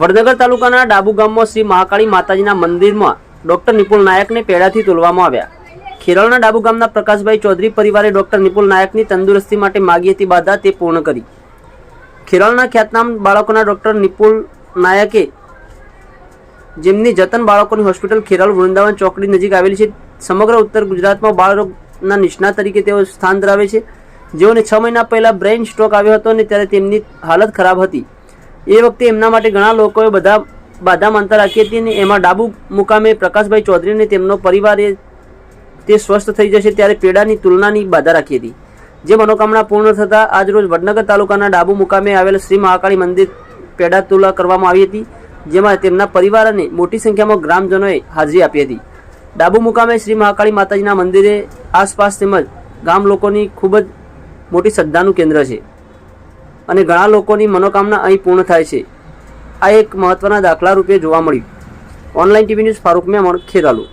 વડનગર તાલુકાના ડાબુ ગામમાં શ્રી મહાકાળી માતાજીના મંદિરમાં ડોક્ટર નિપુલ નાયકને પેડાથી તોલવામાં આવ્યા. ખેરાળના ડાબુ ગામના પ્રકાશભાઈ ચૌધરી પરિવારે ડોક્ટર નિપુલ નાયકની તંદુરસ્તી માટે માગી હતી બાધા તે પૂર્ણ કરી. ખેરાળના ખ્યાતનામ બાળકોના ડોક્ટર નિપુલ નાયકે જેમની જતન બાળકોની હોસ્પિટલ ખેરાળ વૃંદાવન ચોકડી નજીક આવેલી છે. સમગ્ર ઉત્તર ગુજરાતમાં બાળરોગના નિષ્ણાત તરીકે તેઓ સ્થાન ધરાવે છે. જેઓને છ મહિના પહેલાં બ્રેઇન સ્ટ્રોક આવ્યો હતો અને ત્યારે તેમની હાલત ખરાબ હતી. એ વખતે એમના માટે ઘણા લોકોએ બધા બાધા માનતા રાખી હતી અને એમાં ડાબુ મુકામે પ્રકાશભાઈ ચૌધરીને તેમનો પરિવારે તે સ્વસ્થ થઈ જશે ત્યારે પેડાની તુલનાની બાધા રાખી હતી. જે મનોકામના પૂર્ણ થતાં આજરોજ વડનગર તાલુકાના ડાબુ મુકામે આવેલ શ્રી મહાકાળી મંદિર પેડા તુલા કરવામાં આવી હતી, જેમાં તેમના પરિવાર અને મોટી સંખ્યામાં ગ્રામજનોએ હાજરી આપી હતી. ડાબુ મુકામે શ્રી મહાકાળી માતાજીના મંદિરે આસપાસ તેમજ ગામ લોકોની ખૂબ જ મોટી શ્રદ્ધાનું કેન્દ્ર છે. અને ઘણા લોકોની મનોકામના અહીં પૂર્ણ થાય છે. આ એક મહત્વના દાખલા રૂપે જોવા મળ્યું. Online TV news Farooq Memon, Kheralu.